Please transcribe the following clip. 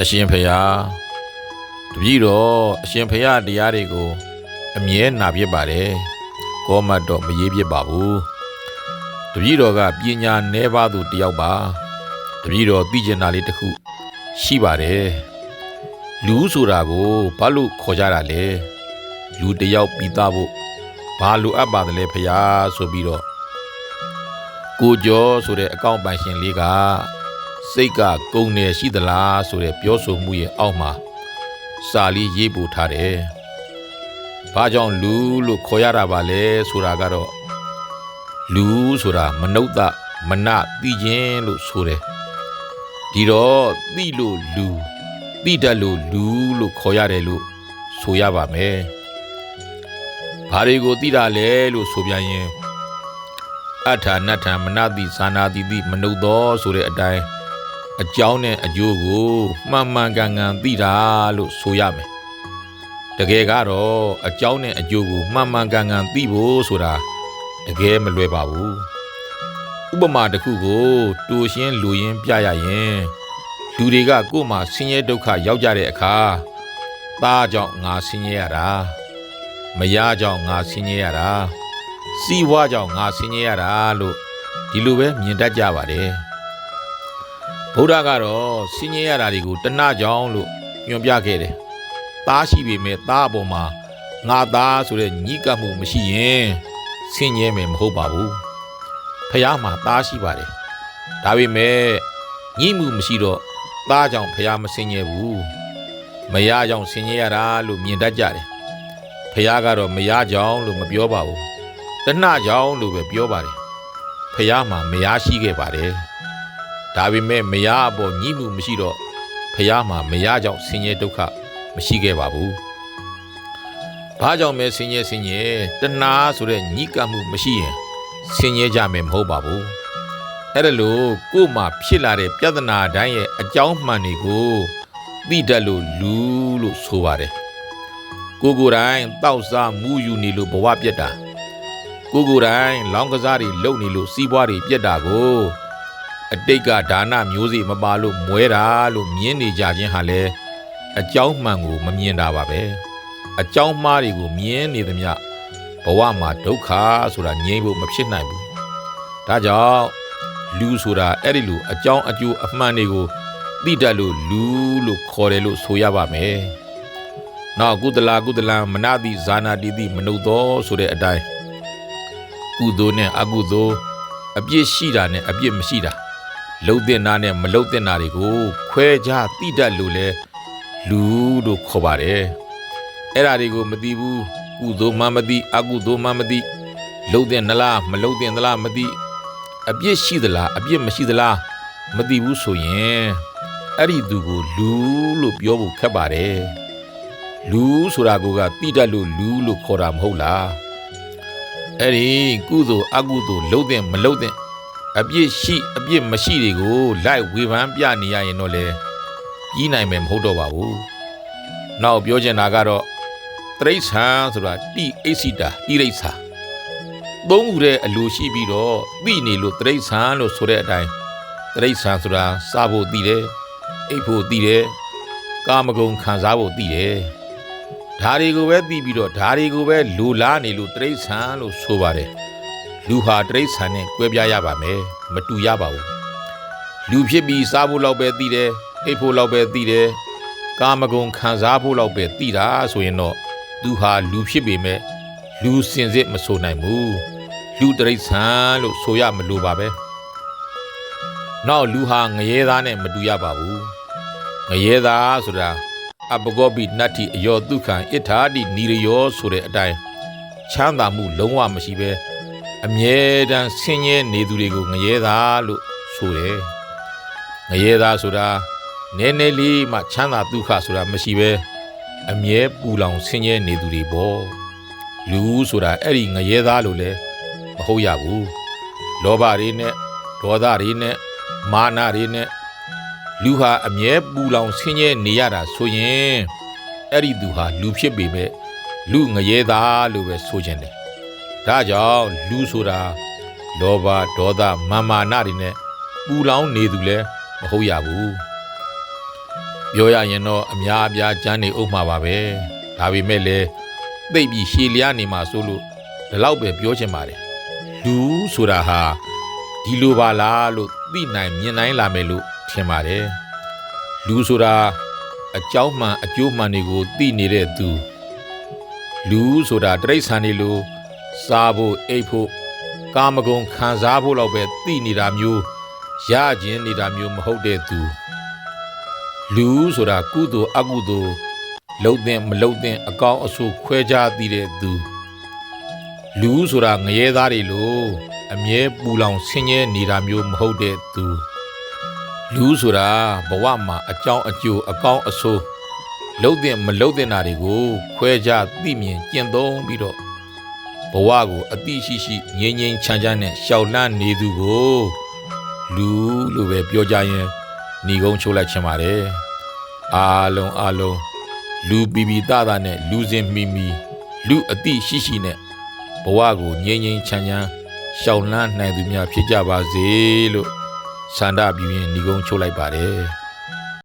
အရှင်ဖရာတပည့်တော်အရှင်ဖရာတရားတွေကို အမြဲနာပြစ်ပါတယ်ကောမတ်တော့မရေးပြစ်ပါဘူးတပည့်တော်ကပညာနည်းပါသူတယောက်ပါတပည့်တော်သိကျင်တာလေးတစ်ခုရှိပါတယ်လူဆိုတာကိုဘာလို့ခေါ်ကြတာလဲလူတစ်ယောက်ပြီးသားဖို့ဘာလိုအပ်ပါသလဲဖရာဆိုပြီးတော့ကိုကျော်ဆိုတဲ့အကောင့်ပိုင်ရှင်လေးက စိတ်ကကုံနေရှိသလားဆိုတဲ့ပြောဆိုမှုရဲ့အောက်မှာစာလေးရေးပို့ထားတယ်။ဘာကြောင့်လူလို့ခေါ်ရတာပါလဲဆိုတာကတော့လူဆိုတာမနုဿမနသိခြင်းလို့ဆိုတယ်။ဒီတော့သိလို့လူသိတတ်လို့လူလို့ခေါ်ရတယ်လို့ဆိုရပါမယ်။ဘာတွေကိုသိတာလဲလို့ဆိုပြန်ရင်အထာနထံမနတိသာနာတိတိမနုဿောဆိုတဲ့အတိုင်း အကြောင်းနဲ့အကျိုးကိုမှန်မှန်ကန်ကန်သိတာလို့ဆိုရမယ်။တကယ်ကတော့အကြောင်းနဲ့အကျိုးကိုမှန်မှန်ကန်ကန်သိဖို့ဆိုတာတကယ်မလွယ်ပါဘူး။ဥပမာတစ်ခုကိုတူရှင်းလူရင်းပြရရင်လူတွေကကိုယ်မှာဆင်းရဲဒုက္ခရောက်ကြတဲ့အခါသားကြောင့်ငါဆင်းရဲရတာမယားကြောင့်ငါဆင်းရဲရတာစီးပွားကြောင့်ငါဆင်းရဲရတာလို့ဒီလိုပဲမြင်တတ်ကြပါတယ်။ ဗုဒ္ဓကတော့ဆင်းရဲရတာတွေကိုတဏှကြောင့်လို့ညွှန်ပြခဲ့တယ်။သားရှိပေမဲ့သားအပေါ်မှာငါသားဆိုတဲ့ညှိကပ်မှုမရှိရင်ဆင်းရဲမယ်မဟုတ်ပါဘူး။ဖះမှာသားရှိပါတယ်။ဒါပေမဲ့ညှိမှုမရှိတော့သားကြောင့်ဖះမဆင်းရဲဘူး။မယားကြောင့်ဆင်းရဲရတာလို့မြင်တတ်ကြတယ်။ဖះကတော့မယားကြောင့်လို့မပြောပါဘူး။တဏှကြောင့်လို့ပဲပြောပါတယ်။ဖះမှာမယားရှိခဲ့ပါတယ်။ ဒါပေမဲ့မရအပေါ်ညှိမှုမရှိတော့ဖះမှာမရကြောင့်ဆင်းရဲဒုက္ခမရှိခဲ့ပါဘူး။ဘာကြောင့်မဲဆင်းရဲဆင်းရဲတဏှာဆိုတဲ့ညှိကပ်မှုမရှိရင်ဆင်းရဲကြမယ်မဟုတ်ပါဘူး။အဲ့ဒါလို့ကို့မှာဖြစ်လာတဲ့ပြဿနာတိုင်းရဲ့အကြောင်းမှန်တွေကိုသိတတ်လို့လူလို့ဆိုပါတယ်။ကိုကိုယ်တိုင်တောက်စားမူယူနေလို့ဘဝပြက်တာကိုကိုယ်တိုင်လောင်းကစားတွေလုပ်နေလို့စီးပွားတွေပြက်တာကို အတိတ်ကဒါနမျိုးစေ့မပါလို့မွဲတာလို့မြင်နေကြခြင်းဟာလဲအကြောင်းမှန်ကိုမမြင်တာပါပဲအကြောင်းမှားတွေကိုမြင်နေသမျှဘဝမှာဒုက္ခဆိုတာငြိမ်းဖို့မဖြစ်နိုင်ဘူးဒါကြောင့်လူဆိုတာအဲ့ဒီလိုအကြောင်းအကျိုးအမှန်တွေကိုသိတတ်လို့လူလို့ခေါ်တယ်လို့ဆိုရပါမယ်နောက်ကုသလာကုသလံမနတိဇာနာတိတိမနုဿောဆိုတဲ့အတိုင်းကုသိုလ်နဲ့အကုသိုလ်အပြစ်ရှိတာနဲ့အပြစ်မရှိတာ လှုပ်တဲ့နာနဲ့မလှုပ်တဲ့နာတွေကိုခွဲခြားတိတတ်လို့လဲလူတို့ခေါ်ပါတယ်အဲ့ဒါတွေကိုမသိဘူးကုသိုလ်မှမသိအကုသိုလ်မှမသိလှုပ်တဲ့နလားမလှုပ်တဲ့နလားမသိအပြစ်ရှိသလားအပြစ်မရှိသလားမသိဘူးဆိုရင်အဲ့ဒီသူကိုလူလို့ပြောဖို့ခက်ပါတယ်လူဆိုတာကတိတတ်လို့လူလို့ခေါ်တာမဟုတ်လားအဲ့ဒီကုသိုလ်အကုသိုလ်လှုပ်တဲ့မလှုပ်တဲ့ အပြစ်ရှိအပြစ်မရှိတွေကိုလိုက်ဝေဖန်ပြနေရရင်တော့လေပြီးနိုင်မယ်မဟုတ်တော့ပါဘူး။နောက်ပြောချင်တာကတော့တရိษံဆိုတာတိအိစိတာတိရိษာသုံးခုတည်းအလိုရှိပြီးတော့သိနေလို့တရိษံလို့ဆိုတဲ့အတိုင်းတရိษံဆိုတာစားဖို့သိတယ်အိပ်ဖို့သိတယ်ကာမဂုဏ်ခံစားဖို့သိတယ်ဒါတွေကိုပဲသိပြီးတော့ဒါတွေကိုပဲလိုလားနေလို့တရိษံလို့ဆိုပါတယ် လူဟာတရိษံနဲ့ကွဲပြားရပါမယ်မတူရပါဘူးလူဖြစ်ပြီးစားဖို့လောက်ပဲသိတယ်အိပ်ဖို့လောက်ပဲသိတယ်ကာမဂုဏ်ခံစားဖို့လောက်ပဲသိတာဆိုရင်တော့သူဟာလူဖြစ်ပေမဲ့လူစင်စစ်မဆိုနိုင်ဘူးလူတရိษံလို့ဆိုရမလို့ပါပဲနောက်လူဟာငရဲသားနဲ့မတူရပါဘူးငရဲသားဆိုတာအပကောပိနတ္ထိအယောဒုက္ခံဣထာတိနိရယောဆိုတဲ့အတိုင်းချမ်းသာမှုလုံးဝမရှိပဲ အမြဲတမ်းဆင်းရဲနေသူတွေကိုငရဲသားလို့ဆိုတယ်။ငရဲသားဆိုတာနည်းနည်းလေးမှချမ်းသာဒုက္ခဆိုတာမရှိပဲအမြဲပူလောင်ဆင်းရဲနေသူတွေပေါ့။လူဆိုတာအဲ့ဒီငရဲသားလို့လည်းမဟုတ်ရဘူး။လောဘတွေနဲ့ဒေါသတွေနဲ့မာနတွေနဲ့လူဟာအမြဲပူလောင်ဆင်းရဲနေရတာဆိုရင်အဲ့ဒီသူဟာလူဖြစ်ပေမဲ့လူငရဲသားလို့ပဲဆိုခြင်းတယ် ဒါကြောင့်လူဆိုတာလောဘဒေါသမာမာနတွေနဲ့ပူလောင်နေသူလည်းမဟုတ်ရဘူးပြောရရင်တော့အများအပြားကျမ်းနေဥမှာပါပဲဒါပေမဲ့လည်းသိပ်ပြီးရှည်လျားနေမှာဆိုလို့ဒီလောက်ပဲပြောချင်ပါတယ်လူဆိုတာဟာဒီလိုပါလားလို့သိနိုင်မြင်နိုင်လာမယ်လို့ထင်ပါတယ်လူဆိုတာအကြောင်းမှန်အကျိုးမှန်တွေကိုသိနေတဲ့သူလူဆိုတာတရိษံနေလို့ စားဖို့အိပ်ဖို့ကာမဂုဏ်ခံစားဖို့လောက်ပဲသိနေတာမျိုးရခြင်းနေတာမျိုးမဟုတ်တဲ့သူလူဆိုတာကုသိုလ်အကုသိုလ်လှုပ်တဲ့မလှုပ်တဲ့အကောင်းအဆိုးခွဲခြားသိတဲ့သူလူဆိုတာငရဲသားတွေလို့အမြဲပူလောင်ဆင်းရဲနေတာမျိုးမဟုတ်တဲ့သူလူဆိုတာဘဝမှာအကြောင်းအကျိုးအကောင်းအဆိုးလှုပ်တဲ့မလှုပ်တဲ့နာတွေကိုခွဲခြားသိမြင်ကျင့်သုံးပြီးတော့ ဘဝကိုအတိရှိရှိငြိမ်ငြိမ်ချမ်းချမ်းနဲ့ရှောက်လန်းနေသူကိုလူလို့ပဲပြောကြရင်ညီကုန်းချိုးလိုက်ချင်ပါတယ်အားလုံးအားလုံးလူပီပီတတာနဲ့လူစင်မီမီလူအတိရှိရှိနဲ့ဘဝကိုငြိမ်ငြိမ်ချမ်းချမ်းရှောင်လန်းနိုင်သူများဖြစ်ကြပါစေလို့ဆန္ဒပြုရင်ညီကုန်းချိုးလိုက်ပါတယ်